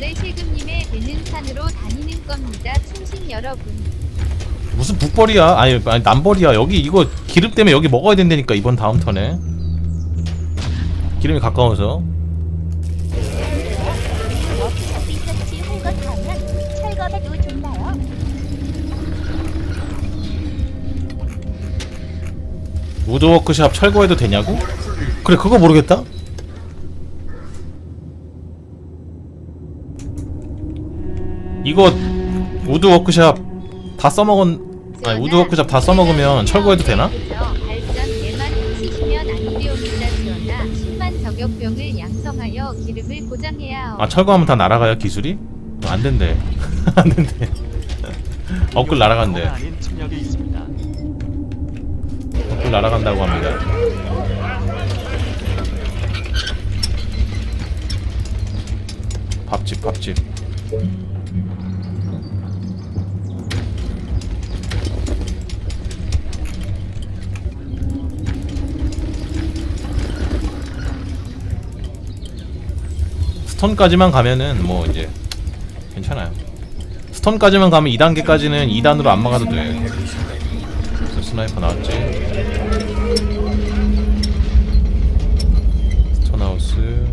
원래 세금님의 되는 산으로 다니는 겁니다. 충신 여러분. 무슨 북벌이야? 아니, 아니 남벌이야. 여기 이거 기름 때문에 여기 먹어야 된다니까 이번 다음 턴에. 기름이 가까워서. 우드워크샵 철거해도 되냐고? 그래 그거 모르겠다. 이거 우드 워크샵 다 써먹은 아니 우드 워크샵 다 써먹으면 철거해도 되나? 발전 예만 치시면 안 되옵니다. 전하 10만 저격병을 양성하여 기름을 보장해야 하오. 아 철거하면 다 날아가요 기술이? 어, 안 된대 안 된대 업글 날아간대. 업글 날아간다고 합니다 밥집 밥집 스톤까지만 가면은 뭐 이제 괜찮아요. 스톤까지만 가면 2단계까지는 2단으로 안 막아도 돼. 그래서 스나이퍼 나왔지. 스톤하우스.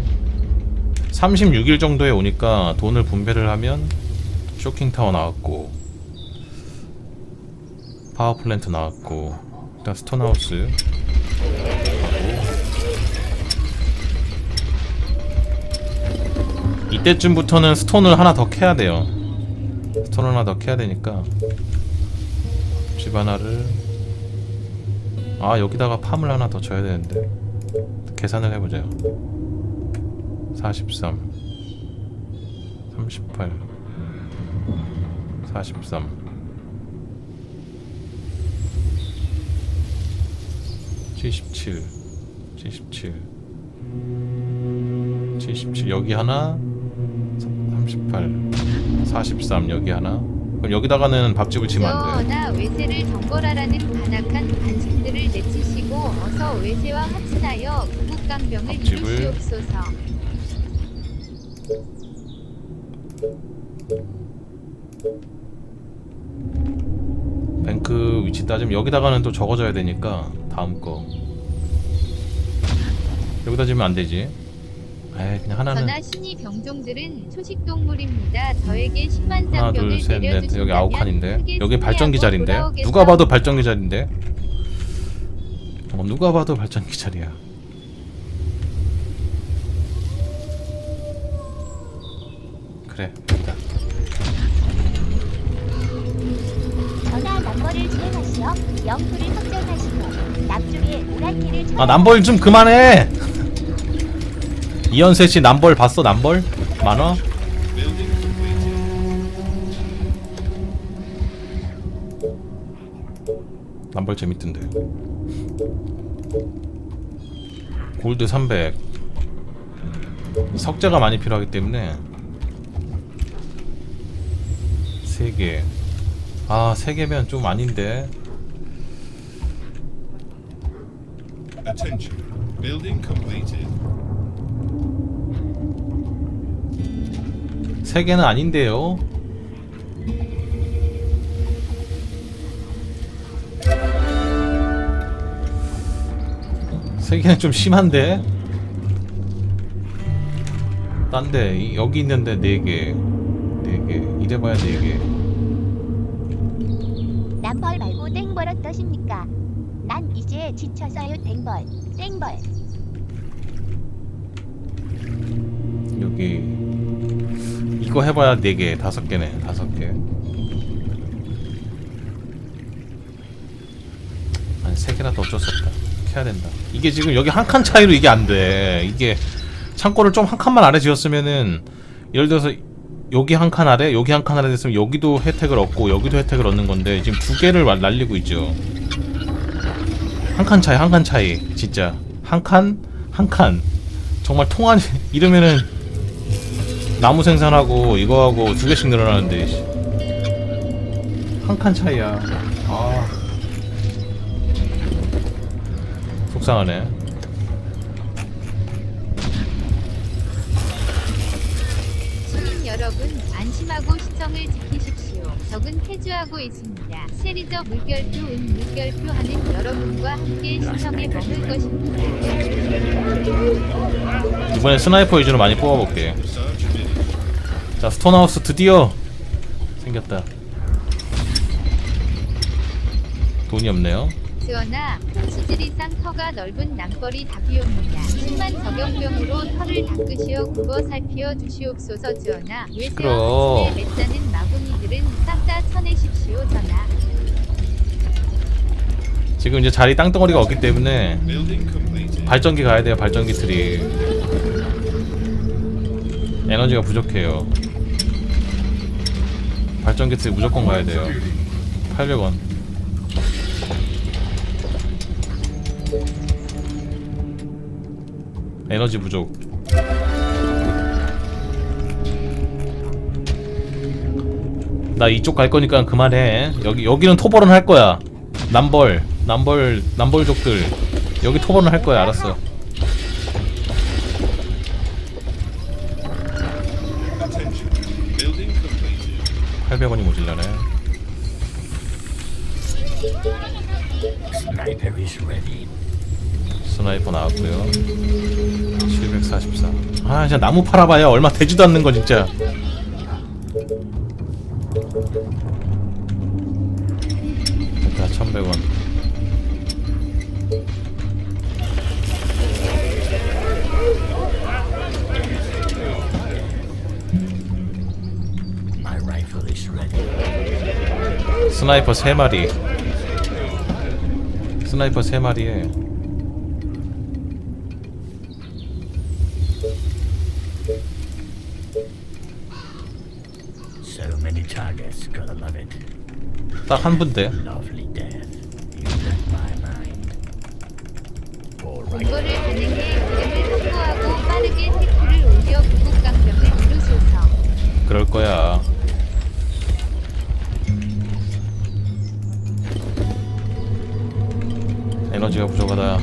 36일 정도에 오니까 돈을 분배를 하면 쇼킹타워 나왔고 파워플랜트 나왔고 일단 스톤하우스 이때쯤부터는 스톤을 하나 더 캐야 돼요. 스톤을 하나 더 캐야 되니까. 집 하나를. 아 여기다가 팜을 하나 더 줘야 되는데. 계산을 해보자요 43 38 43 77 77 77 여기 하나 38 43 여기 하나 그럼 여기다가는 밥집을 지면 안돼 전하 외세를 정벌하라는 간악한 관심들을 내치시고 어서 외세와 합친하여 구국강병을 앞집을. 이루시옵소서. 뱅크 위치 따지면 여기다가는 또 적어줘야 되니까 다음 거 여기다 지면 안 되지 에이 그냥 하나는 전하 신이 병종들은 초식 동물입니다. 저에게 10만 하나 장병을 둘셋넷 내려주신다면 여기 아홉 칸인데. 크게 여기 발전기 자리인데. 누가 봐도 발전기 자리인데. 어, 누가 봐도 발전기 자리야. 그래 됐다. 전화 넘버를 진행하시어 영토를 확정하시고 남쪽에 오란티를 아 남벌 좀 그만해 이현세 씨 남벌 봤어 남벌? 만화 남벌 재밌던데. 골드 300 석재가 많이 필요하기 때문에. 3개. 아 3개면 좀 아닌데. Attention. Building completed. 세 개는 아닌데요. 세 개는 좀 심한데. 딴데 이- 여기 있는데 네 개, 네 개. 이래봐야 네 개. 남벌 말고 땡벌 어떠십니까? 난 이제 지쳐서요 땡벌 땡벌 이거 해봐야 네 개, 다섯 개네, 다섯 개. 아니 세 개라도 어쩔 수 없다. 해야 된다. 이게 지금 여기 한 칸 차이로 이게 안 돼. 이게 창고를 좀 한 칸만 아래 지었으면은 예를 들어서 여기 한 칸 아래, 여기 한 칸 아래 됐으면 여기도 혜택을 얻고 여기도 혜택을 얻는 건데 지금 두 개를 와- 날리고 있죠. 한 칸 차이, 한 칸 차이, 진짜 한 칸, 한 칸. 정말 통한 이러면은 나무 생산하고 이거하고 두 개씩 늘어나는데 한 칸 차이야. 아 속상하네. 시민 여러분 안심하고 시청을 지키십시오. 적은 퇴주하고 있습니다. 세리저 물결표 은 물결표 하는 여러분과 함께 시청에 머물 것입니다. 이번에 스나이퍼 위주로 많이 뽑아볼게. 자 스톤하우스 드디어 생겼다 돈이 없네요 지원아, 치즈리상 터가 넓은 낭벌이 답이옵니다. 10만 저격병으로 털을 닦으시어 굽어 살피어 주시옵소서 지원아. 시끄러워. 외세어 에 맺자는 마구니들은 싹 다 쳐내십시오 전하. 지금 이제 자리 땅덩어리가 없기 때문에. 발전기 가야 돼요 발전기 트리 에너지가 부족해요 발전기 트리 무조건 가야 돼요. 800원. 에너지 부족. 나 이쪽 갈 거니까 그만해. 여기 여기는 토벌은 할 거야. 남벌 남벌 남벌족들. 여기 토벌은 할 거야. 알았어 800원이 모질라네 Sniper is ready. 스나이퍼 나왔고요 744. 아 진짜 나무 팔아봐야 얼마 되지도 않는 거 진짜 스나이퍼 3마리 스나이퍼 3마리에 So many targets, gotta love it. 딱한 가능해 확보하고 빠르게 이루소서. 그럴 거야 Carl.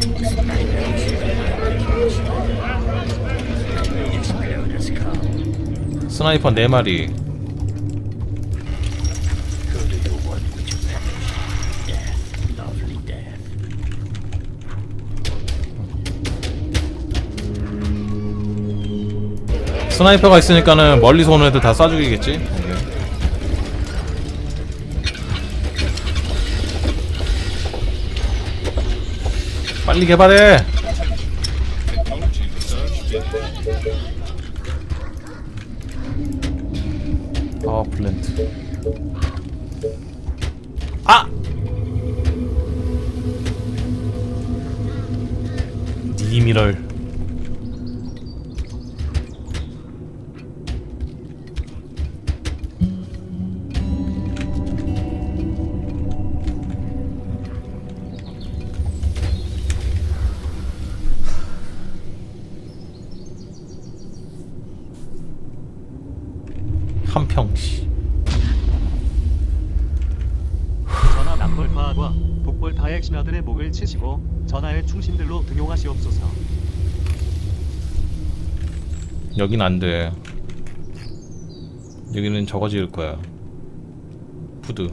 스나이퍼 4마리 Who do you want me to finish? Death. Lovely death. 스나이퍼가 있으니까는 멀리서 오는 애들 다 쏴 죽이겠지? 오케이. 빨리 개발해! 파워 플랜트. 아! 니미럴. 여긴 안 돼. 여기는 지을 거야. 푸드.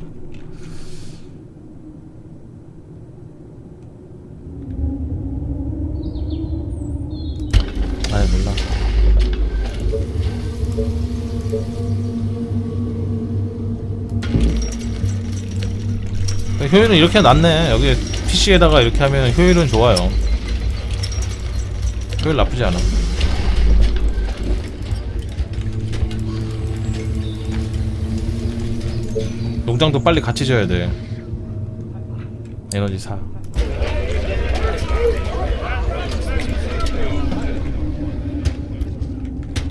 아이 몰라. 효율은 이렇게 낮네. 여기 PC에다가 이렇게 하면 효율은 좋아요. 효율 나쁘지 않아. 농장도 빨리 같이 져야 돼. 에너지 4.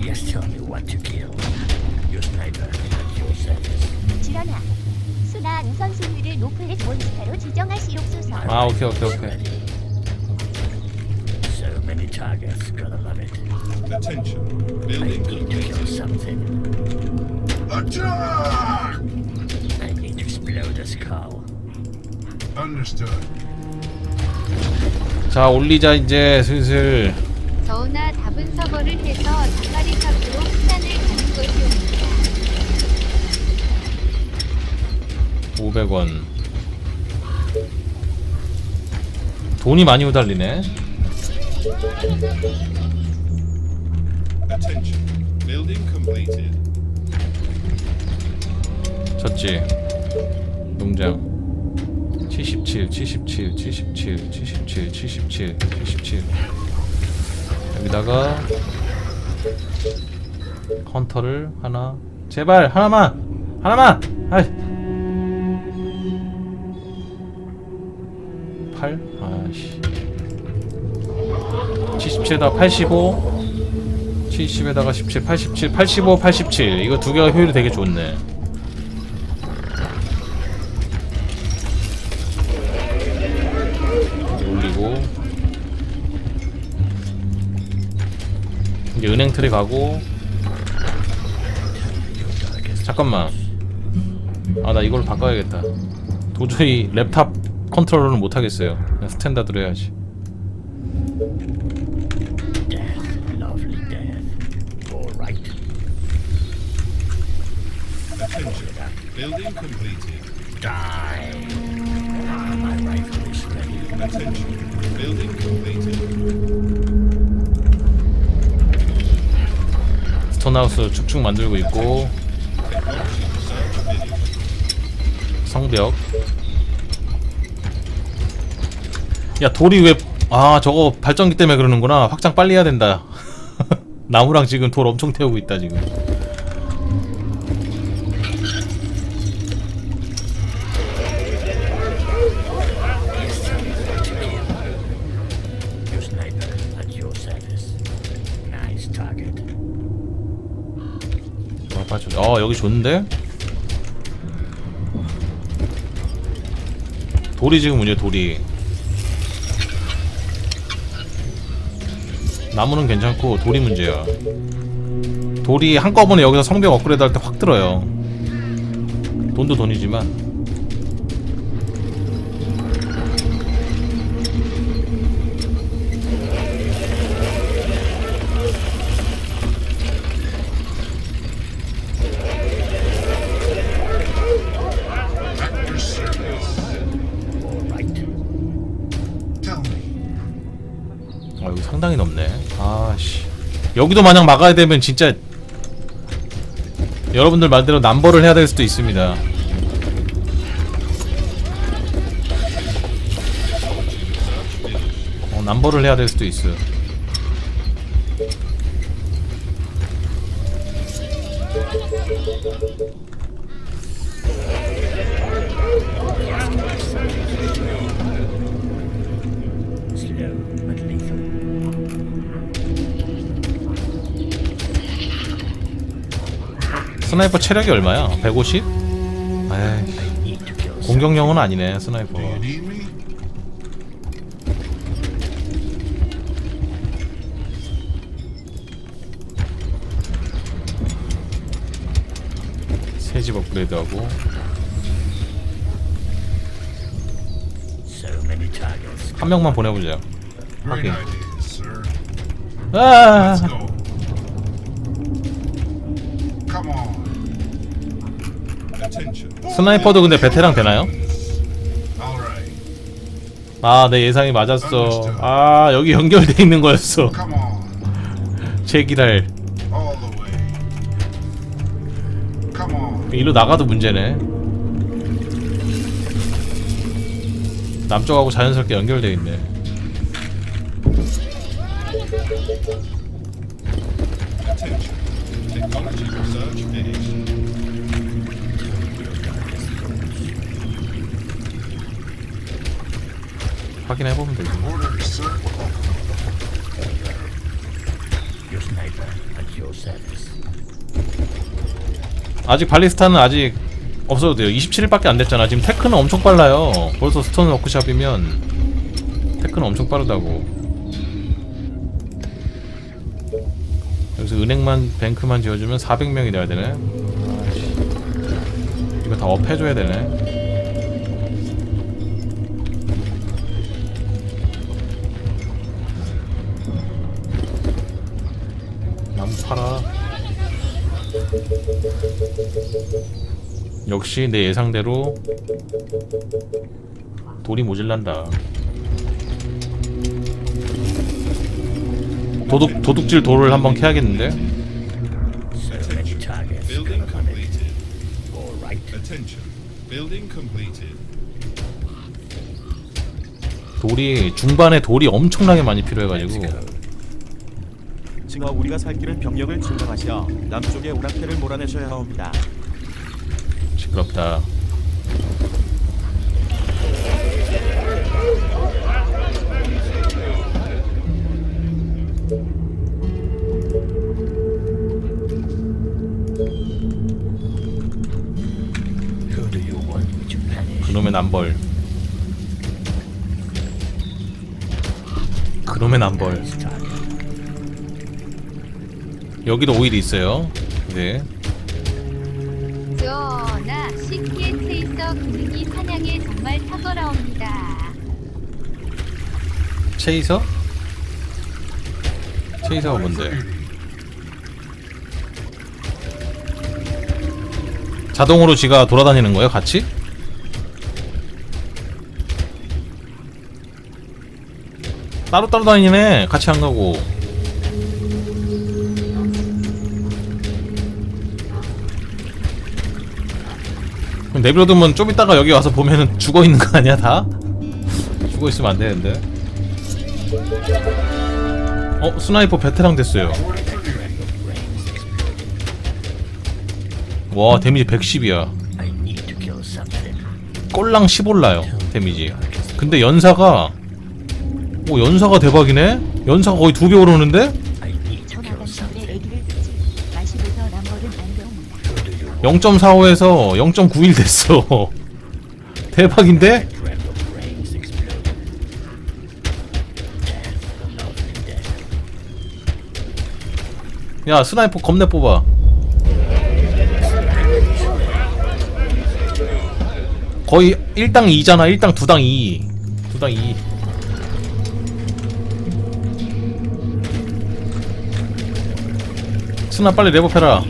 Yes, tell me what to kill. Your sniper at your service. 지런아. 순한 선순위를 노플릿 몬스터로 지정하시옵소서. 아, 오케이, 오케이, 오케이. So many targets, gotta love it. Attention. Building. Attack! blow this cow. Understood. 자 올리자 이제 슬슬 저우나 답은 서버를 해서 닭다리 값으로 수단을 가는 것이옵니다. 500원 돈이 많이 후달리네 Attention. Building completed. 졌지 농장. 77 77 77 77 77 77 여기다가 헌터를 하나. 제발 하나만! 하나만! 아이. 8 아씨. 77에다가 85 70에다가 17 87 85 87 이거 두 개가 효율이 되게 좋네 이제 은행 틀에 가고 잠깐만 아 나 이걸 바꿔야겠다 도저히 랩탑 컨트롤은 못하겠어요 그냥 스탠다드로 해야지. Building completed. Die. Ah, my rifle is ready. Attention. Building completed. 스톤하우스 축축 만들고 있고. 성벽. 야 돌이 왜 아 저거 발전기 때문에 그러는구나. 확장 빨리 해야 된다. 나무랑 지금 돌 엄청 태우고 있다 지금 빠져. 어 여기 좋은데? 돌이 지금 문제 돌이. 나무는 괜찮고 돌이 문제야. 돌이 한꺼번에 여기서 성벽 업그레이드 할 때 확 들어요. 돈도 돈이지만 아씨. 여기도 만약 막아야 되면 진짜 여러분들 말대로 남버를 해야 될 수도 있습니다. 어, 남버를 해야 될 수도 있어 Slow 스나이퍼 체력이 얼마야? 150? 에이 공격용은 아니네 스나이퍼 me? 새집 업그레이드하고. 한 명만 보내보자 sir. 아 스나이퍼도 근데 베테랑 되나요? 아 내 예상이 맞았어. 아 여기 연결돼 있는 거였어. 제기랄. 일로 나가도 문제네. 남쪽하고 자연스럽게 연결돼 있네 확인해보면 되지. 아직 발리스타는 아직 없어도 돼요. 27일밖에 안 됐잖아. 지금 테크는 엄청 빨라요. 벌써 스톤 워크샵이면 테크는 엄청 빠르다고. 여기서 은행만 뱅크만 지어주면 400명이 돼야 되네. 이거 다 업해줘야 되네 팔아 역시 내 예상대로 돌이 모질란다. 도둑 도둑질 돌을 한번 캐야겠는데. 돌이 중반에 돌이 엄청나게 많이 필요해가지고 증거 우리가 살 길은 병력을 증강하시어 남쪽의 오랑캐를 몰아내셔야 합니다. 시끄럽다. 그놈의 남벌. 그놈의 남벌. 여기도 오일이 있어요. 네. 전하 시키의 체이서 기능이 사냥에 정말 탁월하옵니다. 체이서? 체이서가 뭔데? 자동으로 지가 돌아다니는 거예요, 같이? 따로따로 다니네. 같이 안 가고. 내버려두면 좀 이따가 여기 와서 보면은 죽어 있는 거 아니야, 다? 죽어 있으면 안 되는데. 어, 스나이퍼 베테랑 됐어요. 와, 데미지 110이야. I need to kill something. 꼴랑 15올라요, 데미지. 근데 연사가 오, 연사가 대박이네? 연사가 거의 두 배 오르는데? I need to kill 전화가 something. 집에 애기를 듣지. 마시고서 남벌은 안 되옵니다. Who do you 0.45에서 0.91 됐어. 대박인데? 야, 스나이퍼 겁내 뽑아. 거의 1당 2잖아. 1당 2당 2. 2당 2. 스나 빨리 레버해라.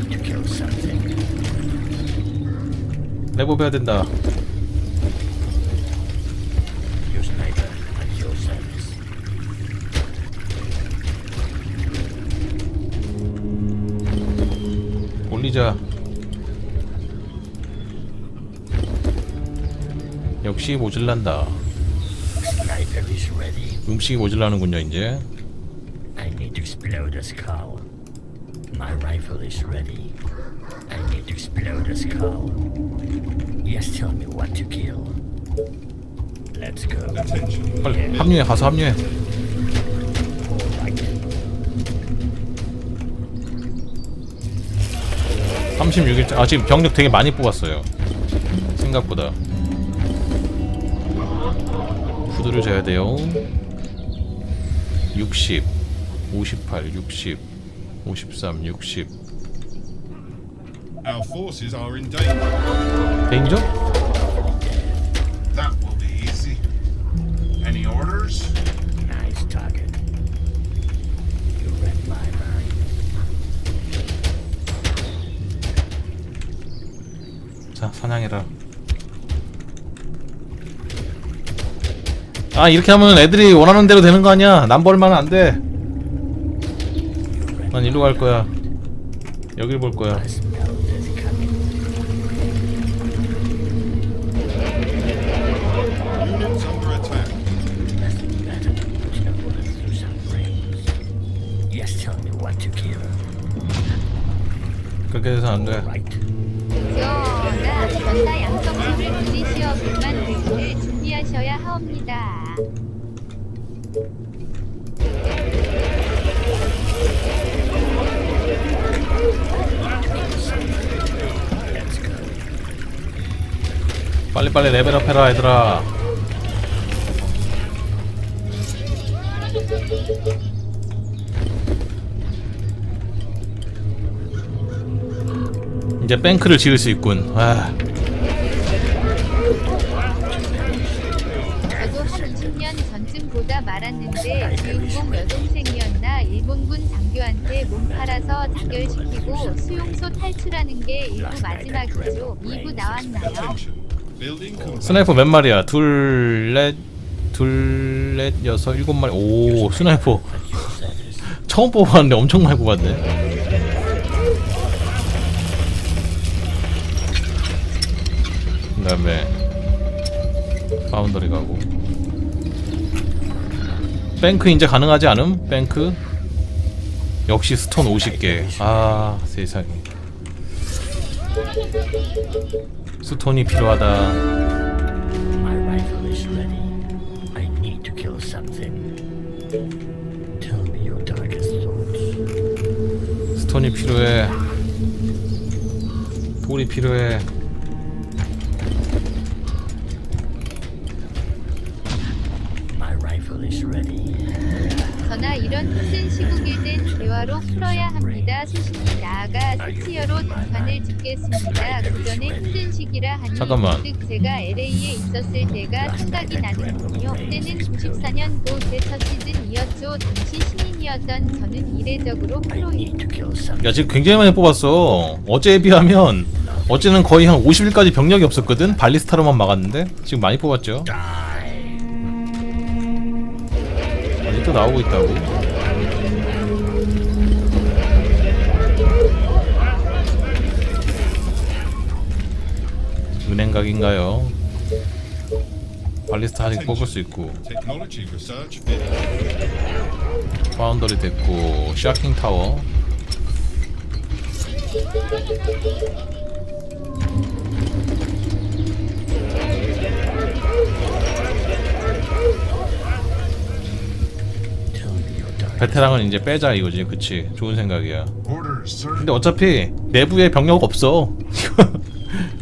레버해야 된다. 올리자. 역시 모질란다. 음식이 모질라는군요, 이제. My rifle is ready. I need to explode the skull. Yes, tell me what to kill. Let's go. 빨리 합류해, 가서 합류해. Right. 36일째. 아, 지금 병력 되게 많이 뽑았어요. 생각보다. 푸드를 재야 돼요. 60, 58, 60, 53, 60. Our forces are in danger. 데인저? That will be easy. Any orders? Nice target. You read my mind. 자, 사냥해라. 아, 이렇게 하면 애들이 원하는 대로 되는 거 아니야? 남벌만 안 돼. 난 일로 갈 거야. 여길 볼 거야. 그렇게 돼서 안 돼. 불만 대신을 준비하셔야 하옵니다. 빨리빨리 레벨업 해라, 얘들아. 이제 뱅크를 지을 수 있군. 아, 저도 한 20년 전쯤 보다 말았는데 주인공 여동생이었나 일본군 장교한테 몸 팔아 잡아서 자결시키고 수용소 탈출하는 게 1부 마지막이죠. 2부 나왔나요? 스나이퍼 몇 마리야? 둘, 넷, 둘, 넷, 여섯, 일곱 마리. 오, 스나이퍼 처음 뽑았는데 엄청 많이 뽑았네. 그 다음에 파운더리 가고. 뱅크 이제 가능하지 않음? 뱅크? 역시 스톤 50개. 아 세상에. 스톤이 필요하다. 스톤이 필요해. 돌이 필요해. 대화로 풀어야 합니다. 수십 나아가 스티어로 단판을 짓겠습니다. 그 전에 힘든 시기라 하니 잠깐만. 즉 제가 LA에 있었을 때가 생각이 나는군요. 그때는 94년 고제첫 시즌이었죠. 당시 신인이었던 저는 이례적으로 something. 야 지금 굉장히 많이 뽑았어. 어제에 비하면 어제는 거의 한 50일까지 병력이 없었거든. 발리스타로만 막았는데 지금 많이 뽑았죠. 아직도 나오고 있다고. 은행각인가요? 발리스타 아직 뽑을 수 있고. 파운더리 됐고 샤킹 타워. 베테랑은 이제 빼자 이거지. 그치? 좋은 생각이야. 근데 어차피 내부에 병력 없어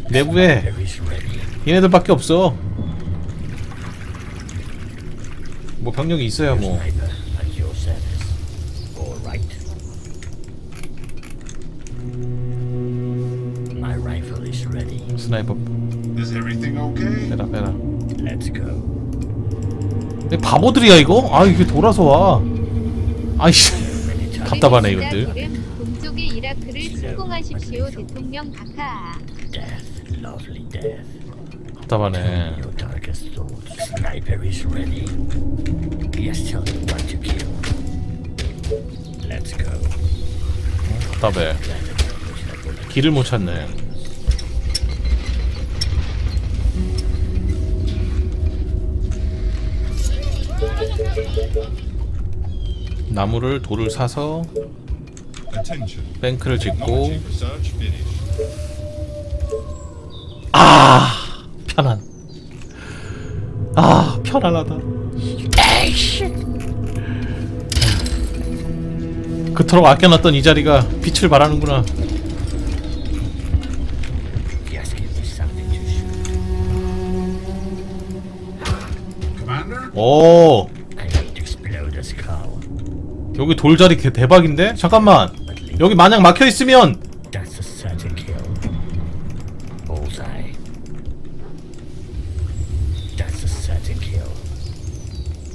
내부에. 얘네들밖에 없어 뭐 병력이 있어야 뭐. 스나이퍼 Is everything okay? 빼라 빼라 Let's go. 근데 바보들이야 이거? 아 이게 돌아서 와 아이씨. 답답하네 이것들 동쪽의 이라크를 침공하십시오. 대통령 각하. Death, lovely death. 답답하네 Your darkest thoughts. Sniper is ready. Yes, tell me what to kill. Let's go. 답답해 길을 못 찾네 나무를 돌을 사서. 뱅크를 짓고. 아 편안 아 편안하다 그토록 아껴놨던 이 자리가 빛을 발하는구나? 오. 여기 돌자리 개 대박인데 잠깐만 여기 만약 막혀 있으면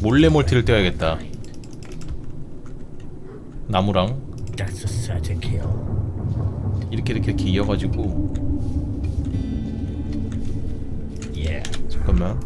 몰래 몰티를 떼야겠다 나무랑. 이렇게 이렇게 이렇게 이어가지고. 잠깐만